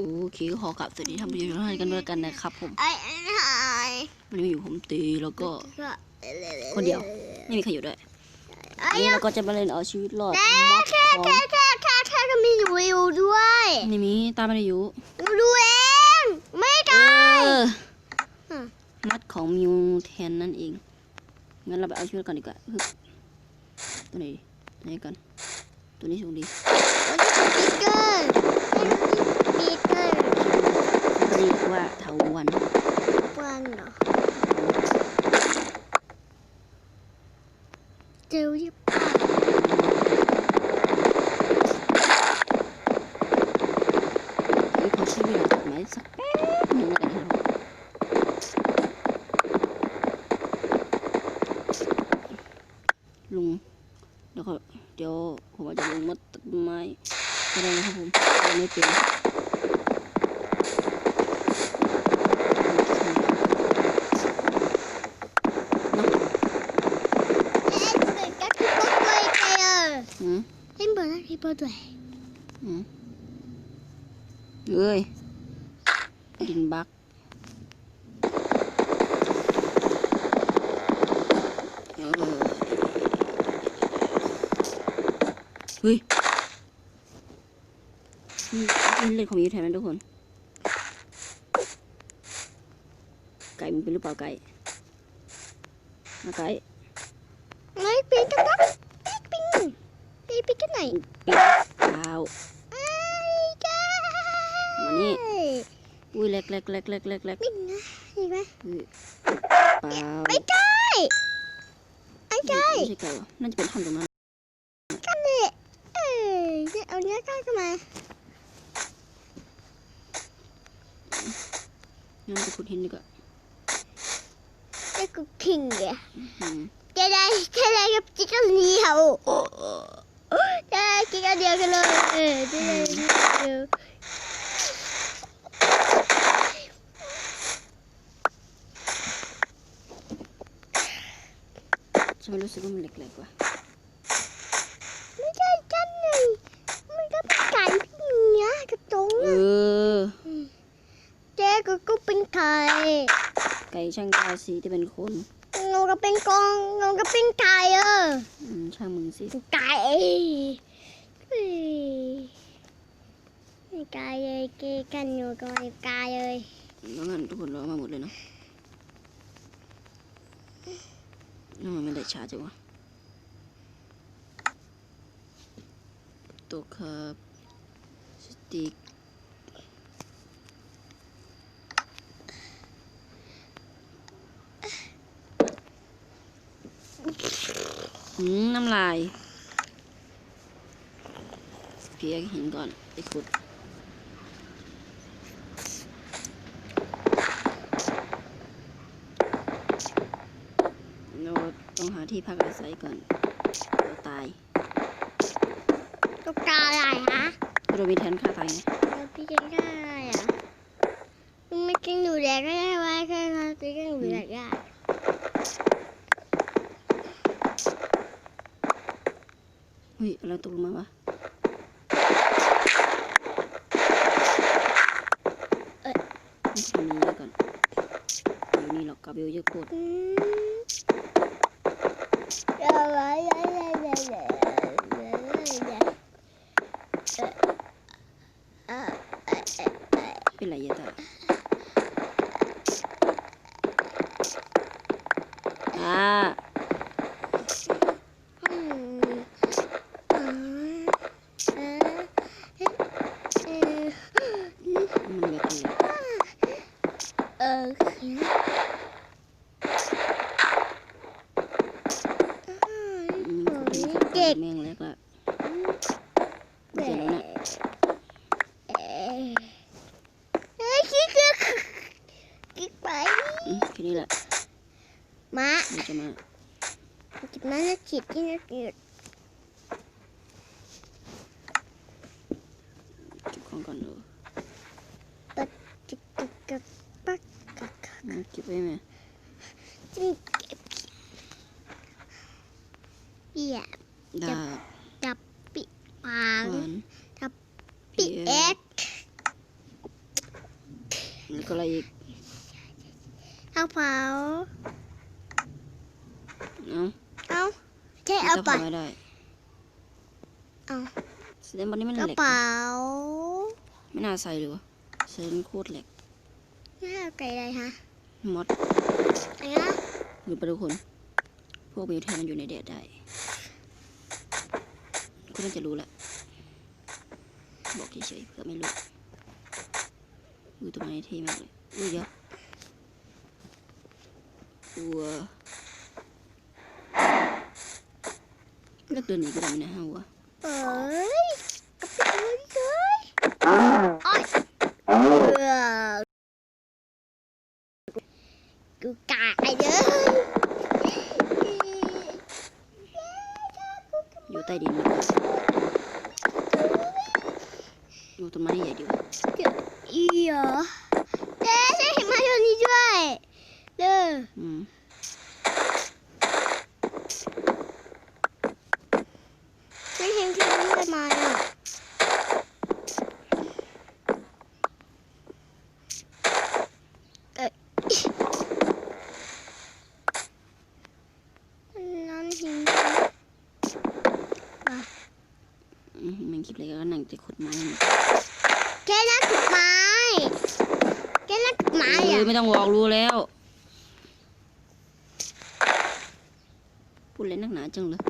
โอเคก็ขอกลับสวัสดีท่านผู้ชมทุกท่านกันด้วยกันนะครับผมไอ้ไอ้หายวันนี้อยู่ผมตีแล้วก็ก็ คนเดียวไม่มีใครอยู่ด้วยไอ้อันนี้เราก็จะมาเล่นเอาชีวิตรอดแค่มอดแค่ของแค่แค่แค่แค่ก็มีหนูอยู่ด้วยนี่มีตามไม่ได้อยู่หนูดูเองไม่เอได้ออืมมัดของมิวแทนนั่นเองงั้นเราไปเอาชีวิตก่อนดีกว่าฮึบตัวไหนดีตัวไหนก่อนตัวนี้สูงดีมันจะสติ๊กเกอร์สติ๊กเกอร์ เรียกว่าเถาวันวันเหรอเจอที่เฮ้ยขอชีวิตตัดไหมสักแป๊บหนึงแล้วกันครับลุงเดี๋ยวเขาเดี๋ยวผมว่าจะลงมาตัดไม้ก็ได้นะครับผมไม่เป็น เอ็ดเกิดกับที่ปด้วยเจอ อื มเล่นบอลนะที่ปด้วยอืมเอ้ยดินบัก เออเฮ้ยนี่นี่เล่นของมิวแทนนะทุกคน ไก่มันเป็นหรือเปล่าไก่มาไก่ไอ้ปิงกับดักปิง ปิงปิงกันไหนปิดเปล่าไอ้แกมานี่อุ้ยเล็กเล็กเล็กเล็กเล็กเล็กปิงนะเห็นไหมอุ้ยเปล่าไม่ใช่ไอ้ใช่ไม่ใช่ไก่วะน่าจะเป็นท่อนตรงนั้นกันเลยเอ้ยจะเอาเนื้อใกล้เข้ามางั้นไปขุดหินดีกว่าไอ้กูคิงเนี่ยอืมจะได้จะได้กับจิ๊กเดียวจะได้จิ๊กเดียวกันเลยเออจะได้จิ๊กเดียว ฉันไม่รู้สึกว่ามันเล็กๆว่ะไม่ใช่กันหนึ่งมันก็เป็นไก่พี่เนี้ยกระตงเออะอเจ๊ก็ก็เป็นไก่ไก่ช่างตาสีที่เป็นคนงูก็ อืมน้ำลายเพียกหินก่อนไปขุดเราต้องหาที่พักอาศัยก่อนเดี๋ยวตายก็กาอะไรฮะเรามีแทนค่าตายไงแล้วพี่จะได้อะไรอะไม่กินหนูแดกก็ได้ไว้แค่นั้นพี่กินหนูแดกได้ เฮ้ยอะไรตกลงมาวะนี่ทำนี้แล้วกันเดี๋ยวนี้หรอกกับเบลเยอะโคตรอืมเอาไว้เอาไว้เอาไว้เอาไว้เอาไว้เออเออเออเออ เป็นไรยะตาอ่า อืมอ่าเออเออเออ มันแบบนี้ เอออืมอืมโอ้ยเก่เก่งงแม่งแล้วก็เก่เจ๋งงแล้วนะเอ้ยคิกคิกคิกไปอืมแค่นี้แหละมาจะมาจิบมาแล้วฉีดที่นักเรียนเก็บของก่อนเออจิกจิกกับปักกักอืม เก็บไว้ไหมจิกเก็บเปียดาบจับปิปางวานปิเอ็กนี่ก็อะไรอีกเอาวเผาเอาเอาใช่เอาไปไม่ได้เอาแสดงวันนี้มันเหล็กเป๋าไม่น่าใส่เลยวะใส่โคตรเหล็กนี่เอาไก่อะไรฮะ มอดอะไรนะอยู่ปะทุกคน พวกมิวแทนมันอยู่ในแดดได้ก็น่าจะรู้แหละบอกเฉยๆเพื่อไม่รู้อือตัวไม้เท่มากเลยอุ้ยเยอะวัวเลือกเดินหนีก็ได้ไหมเนะฮะวัวเอ้ยกระเป๋าเลยโอ้ยเออกูกายเลย อยู่ใต้ดินดีกว่าอยู่ต้นไม้ใหญ่ดีกว่า อีเหรอเจ๊ใช่เห็นมาอยู่นี่ด้วยเด้อ อืม ไม่เห็นที่นี่เลยมาอะเอ้ยนั่นหิน อื มมันคลิปอะไรก็นั่งจะขุดไม้มันแกนักไม้แกนักไม้เออะอไม่ต้องบอกรู้แล้วพูดเล่นนักหนาจังเลย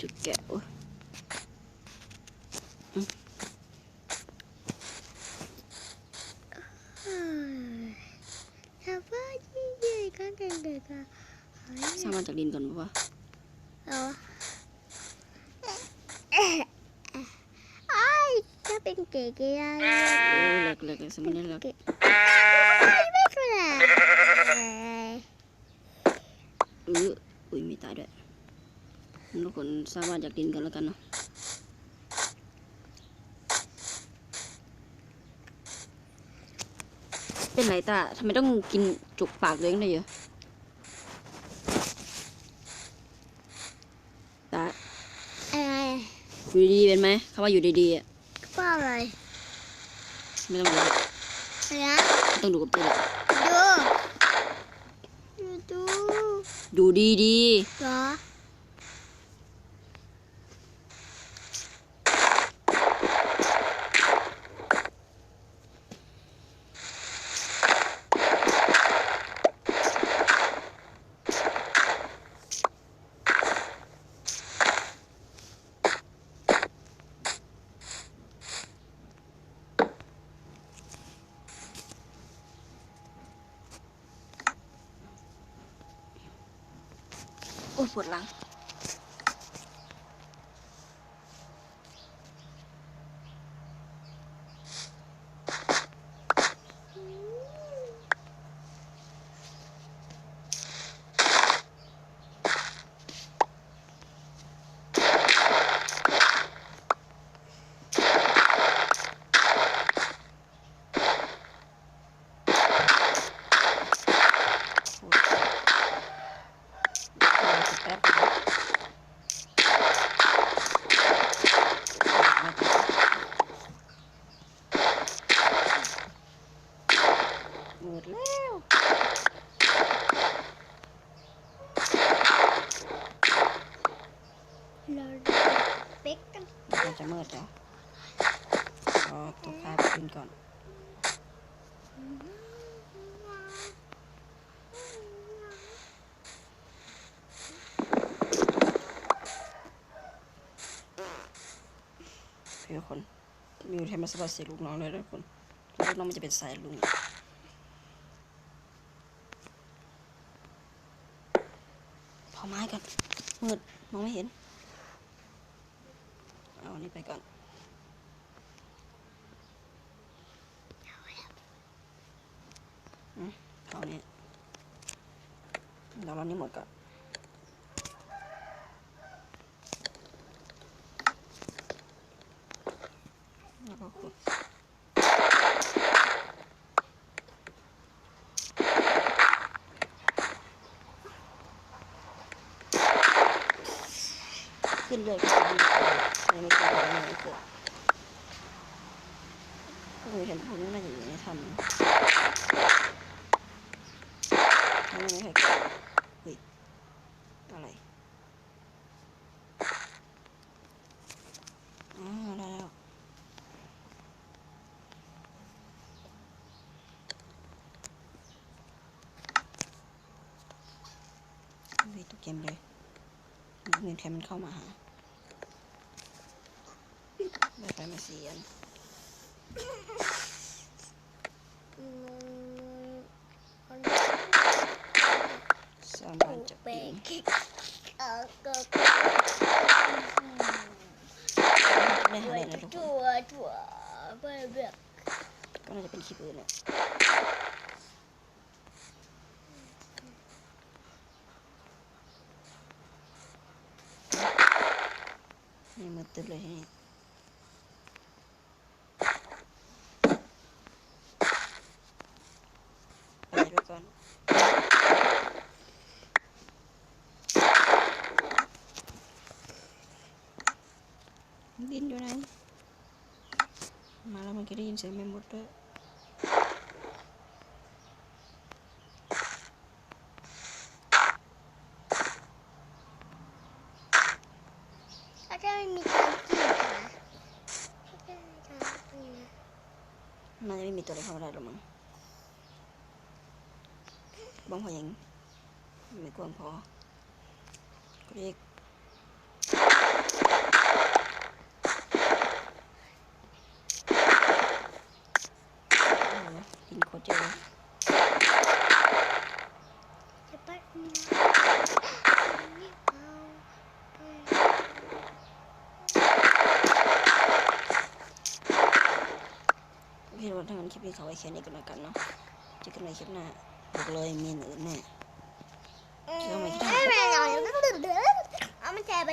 จุดแก้ว ชาวบ้านที่ใหญ่กันเด็ กๆอะสร้างมาจากดินก่อนปะวะเอาไอ้จะเป็นเก๋ๆได้โอ้เล็กเล็กสมัยนี้เล็กไม่เป็นไรเอออุ้ยไม่ตายด้วยทุกคนสร้างบ้านจากดินกันแล้วกันเนาะเป็นไรตาทำไมต้องกินจุกปากตัวเองได้วยเยอะตา อะไร อยู่ดีๆเป็นไหมคำว่าอยู่ดีๆอะกระเป๋าอะไรไม่ต้องดูอะไรนะไม่ต้องดูกับตัวเลยดูดู ดูดูดีเหรอ ๆโอ้ยปวดหลัง แป๊บหมดแล้ว เราเป๊กกัน มันจะมืดแล้วก็ต้องคาบขึ้นก่อน พี่ทุกคน มีอยู่แทนมาสปอร์ตเสียลูกน้องเลยนะคนลูกน้องมันจะเป็นสายลุงเผาไม้กันมืดมองไม่เห็น เอาอันนี้ไปก่อนเอาอันนี้เดี๋ยวเรานี้หมดก่อนแล้วก็ขุด ขึ้นเลยก็ไม่ไม่เกิดอะไรไม่เกิดพวกนี้เห็นพวกนี้น่าจะอยู่ในถ้ำนะไม่ไม่เกิดเฮ้ยอะไรอ๋อได้แล้วเฮ้ยตกเกมเลยเงินใครมันเข้ามาหา ได้ไปมาเสียน อืมคน สามพันจะ เบ ปี กเออก็ ได้หา ด้วย เล่นนะทุกคน ถั่วถั่วเบื่อเบื่อ ก็น่าจะเป็นคลิปอื่นแหละนี่มือตึ๊บเลยที่นี่ ไปด้วยก่อนบินอยู่ไหนม บ้องพอยังไม่กว้างพอก็เรียกกินโคตรเยอะเลยจะปัดนะไม่เอาไปโอเคทุกคนถ้างั้นคลิปนี้เขาไว้แค่นี้กันแล้วกันเนาะเจอกันใหม่คลิปหน้า บอกเลยมีอันอื่นแน่เชื่อไหมที่ไม่เป็นไรเอามันแชร์ปร